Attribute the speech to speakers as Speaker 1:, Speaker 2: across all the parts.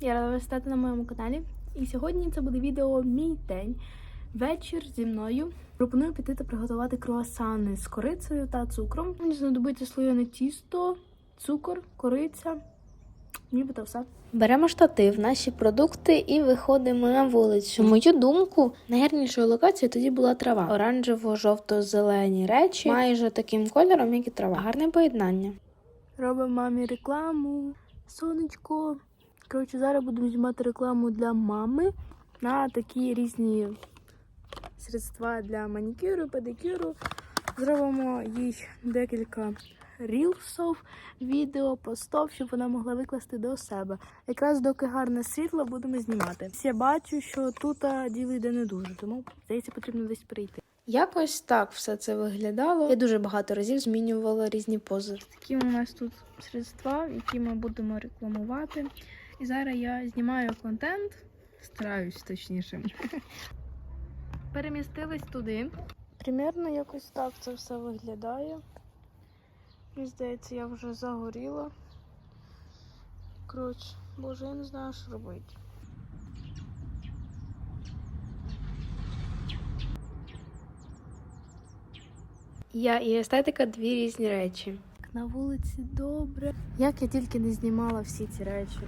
Speaker 1: Я рада вас вітати на моєму каналі. І сьогодні це буде відео Мій день. Вечір зі мною. Пропоную піти та приготувати круасани з корицею та цукром. Мені знадобиться слоєне тісто, цукор, кориця, нібито все. Беремо штатив, наші продукти і виходимо на вулицю. На мою думку, найгарнішою локацією тоді була трава. Оранжево-жовто-зелені речі, майже таким кольором, як і трава. Гарне поєднання. Робимо мамі рекламу. Сонечко. Коротше, зараз будемо знімати рекламу для мами на такі різні средства для манікюру, педикюру. Зробимо їй декілька рілсів, відео, постів, щоб вона могла викласти до себе. Якраз доки гарне світло, будемо знімати. Я бачу, що тут діло йде не дуже, тому здається, потрібно десь прийти. Якось так все це виглядало. Я дуже багато разів змінювала різні пози. Такі у нас тут средства, які ми будемо рекламувати. І зараз я знімаю контент, стараюсь точніше. Перемістились туди. Примірно якось так це все виглядає. Мені здається, я вже загоріла. Коротше, боже, я не знаю, що робити. Я і естетика дві різні речі. На вулиці добре. Як я тільки не знімала всі ці речі.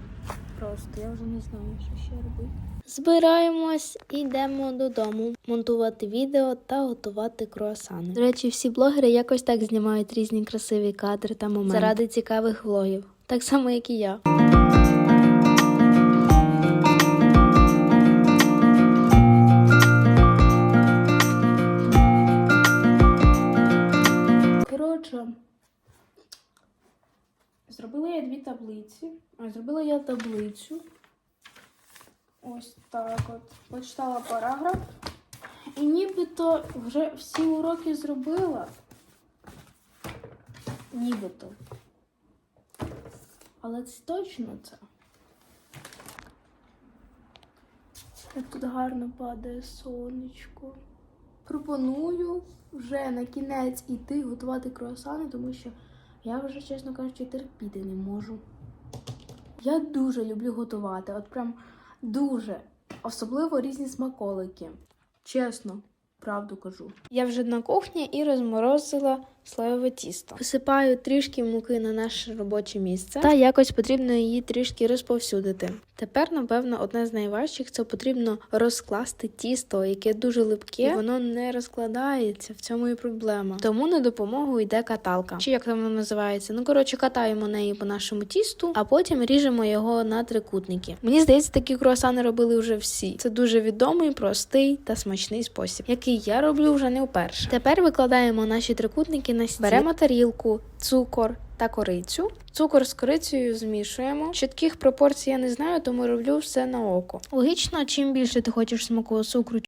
Speaker 1: Просто я вже не знаю, що ще робити. Збираємось і йдемо додому монтувати відео та готувати круасани. До речі, всі блогери якось так знімають різні красиві кадри та моменти заради цікавих влогів, так само як і я. Таблиці. Зробила я таблицю. Ось так от. Почитала параграф. І нібито вже всі уроки зробила. Нібито. Але це точно це. Як тут гарно падає сонечко. Пропоную вже на кінець іти готувати круасани, тому що я вже, чесно кажучи, терпіти не можу. Я дуже люблю готувати, от прям дуже. Особливо різні смаколики. Чесно, правду кажу. Я вже на кухні і розморозила слоєве тісто. Висипаю трішки муки на наше робоче місце, та якось потрібно її трішки розповсюдити. Тепер, напевно, одне з найважчих це потрібно розкласти тісто, яке дуже липке, і воно не розкладається. В цьому і проблема. Тому на допомогу йде каталка. Чи як там вона називається? Ну коротше, катаємо неї по нашому тісту, а потім ріжемо його на трикутники. Мені здається, такі круасани робили вже всі. Це дуже відомий, простий та смачний спосіб, який я роблю вже не вперше. Тепер викладаємо наші трикутники на. Беремо тарілку, цукор та корицю. Цукор з корицею змішуємо. Чітких пропорцій я не знаю, тому роблю все на око. Логічно, чим більше ти хочеш смаку цукру,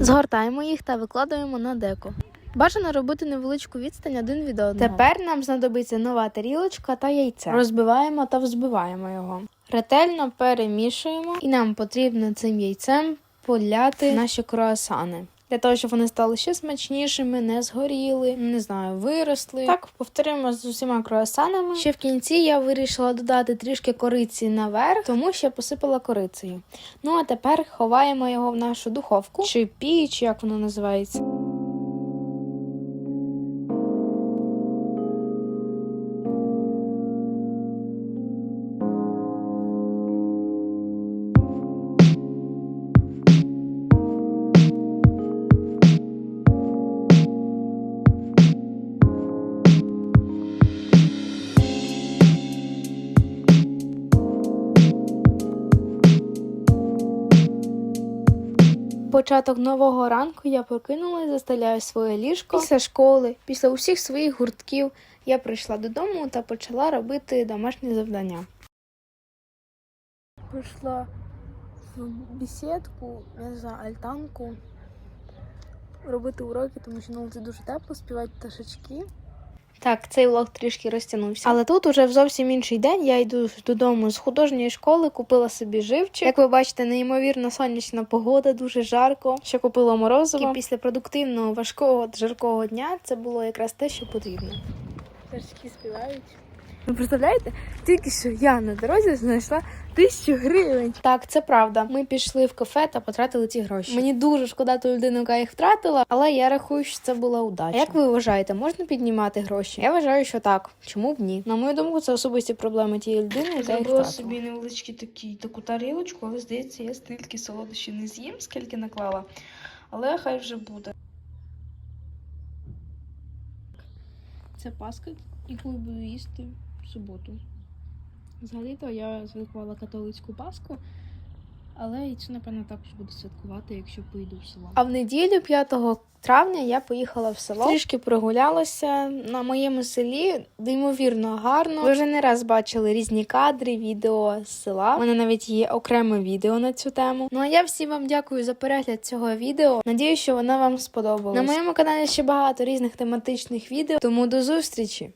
Speaker 1: Згортаємо їх та викладаємо на деко. Бажано робити невеличку відстань один від одного. Тепер нам знадобиться нова тарілочка та яйце. Розбиваємо та взбиваємо його. Ретельно перемішуємо, і нам потрібно цим яйцем поляти наші круасани. Для того, щоб вони стали ще смачнішими, не згоріли, не знаю, виросли. Так, повторимо з усіма круасанами. Ще в кінці я вирішила додати трішки кориці наверх, тому що посипала корицею. Ну а тепер ховаємо його в нашу духовку чи піч, як воно називається. Початок нового ранку я прокинулась, застеляю своє ліжко. Після школи, після усіх своїх гуртків я прийшла додому та почала робити домашні завдання. Прийшла в бесідку, знаю, альтанку, робити уроки, тому що на вулиці дуже тепло, співають пташечки. Так, цей влог трішки розтягнувся. Але тут уже в зовсім інший день я йду додому з художньої школи, купила собі живчик. Як ви бачите, неймовірно сонячна погода, дуже жарко. Ще купила морозиво. І після продуктивного, важкого, жаркого дня це було якраз те, що потрібно. Пташки співають. Ви представляєте? Тільки що я на дорозі знайшла тисячу гривень. Так, це правда. Ми пішли в кафе та потратили ці гроші. Мені дуже шкода ту людину, яка їх втратила, але я рахую, що це була удача. А як ви вважаєте, можна піднімати гроші? Я вважаю, що так. Чому б ні? На мою думку, це особисті проблеми тієї людини, яка їх втратила.
Speaker 2: собі невеличкий такий, таку тарілочку, але здається, я стільки солодощів не з'їм, скільки наклала. Але хай вже буде. Це паска, яку я буду їсти суботу. Взагалі-то я святкувала католицьку паску, але і цю, напевно, також буду святкувати, якщо поїду в село.
Speaker 1: А в неділю, 5 травня, я поїхала в село. Трішки прогулялася на моєму селі. Неймовірно гарно. Ви вже не раз бачили різні кадри, відео з села. У мене навіть є окреме відео на цю тему. Ну а я всім вам дякую за перегляд цього відео. Надію, що воно вам сподобалось. На моєму каналі ще багато різних тематичних відео. Тому до зустрічі!